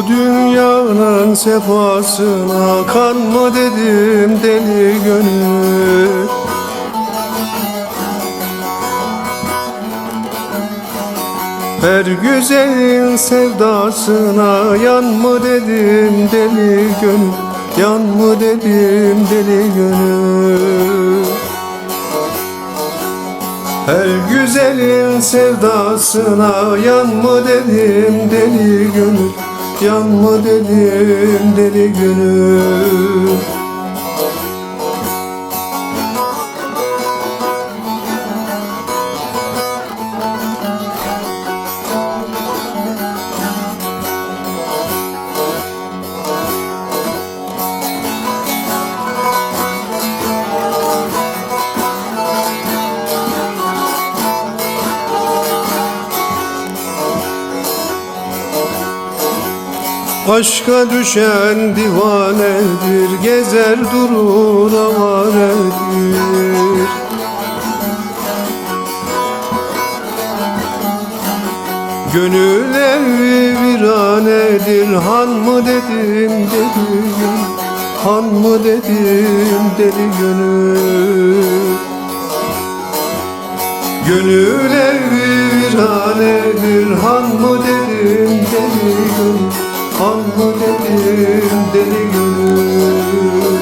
sevdanın sefasına Kanma dedim deli gönül. Her güzelin sevdasına Yanma dedim deli gönül. Yanma dedim deli gönül. Her güzelin sevdasına yanma dedim deli gönül Yanma dedim deli gönül Aşka düşen divanedir Gezer durur avaredir Gönül evi viranedir Han mı dedim gönül Han mı dedim deli gönül. Gönül evi viranedir Han mı dedim deli gönül Mı dedim deli gönül